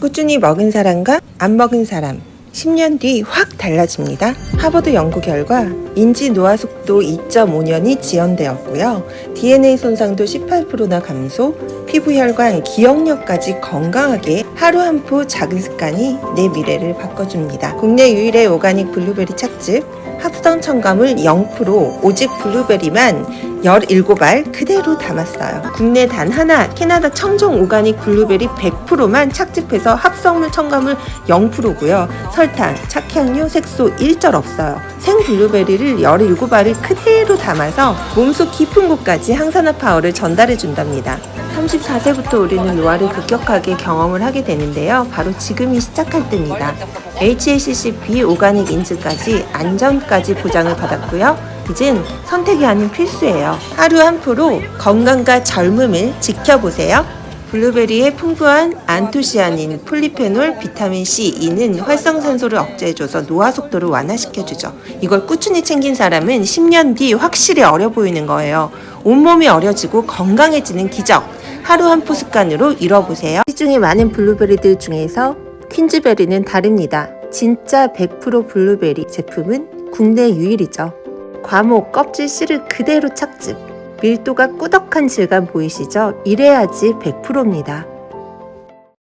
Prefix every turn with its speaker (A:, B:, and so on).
A: 꾸준히 먹은 사람과 안 먹은 사람 10년 뒤 확 달라집니다. 하버드 연구 결과 인지 노화 속도 2.5년이 지연되었고요. DNA 손상도 18%나 감소, 피부 혈관, 기억력까지 건강하게 하루 한 포 작은 습관이 내 미래를 바꿔줍니다. 국내 유일의 오가닉 블루베리 착즙, 합성 첨가물 0%, 오직 블루베리만 17알 그대로 담았어요. 국내 단 하나 캐나다 청정 오가닉 블루베리 100%만 착즙해서 합성물 첨가물 0%고요. 설탕, 착향료, 색소 일절 없어요. 생 블루베리를 17알을 그대로 담아서 몸속 깊은 곳까지 항산화 파워를 전달해 준답니다. 34세부터 우리는 노화를 급격하게 경험을 하게 되는데요. 바로 지금이 시작할 때입니다. HACCP 오가닉 인증까지 안전까지 보장을 받았고요. 이젠 선택이 아닌 필수예요. 하루 한 포로 건강과 젊음을 지켜보세요. 블루베리의 풍부한 안토시아닌, 폴리페놀, 비타민 C, E는 활성산소를 억제해줘서 노화 속도를 완화시켜주죠. 이걸 꾸준히 챙긴 사람은 10년 뒤 확실히 어려 보이는 거예요. 온몸이 어려지고 건강해지는 기적. 하루 한 포 습관으로 이뤄보세요. 시중에 많은 블루베리들 중에서 퀸즈베리는 다릅니다. 진짜 100% 블루베리 제품은 국내 유일이죠. 과목 껍질 씨를 그대로 착즙. 밀도가 꾸덕한 질감 보이시죠? 이래야지 100%입니다.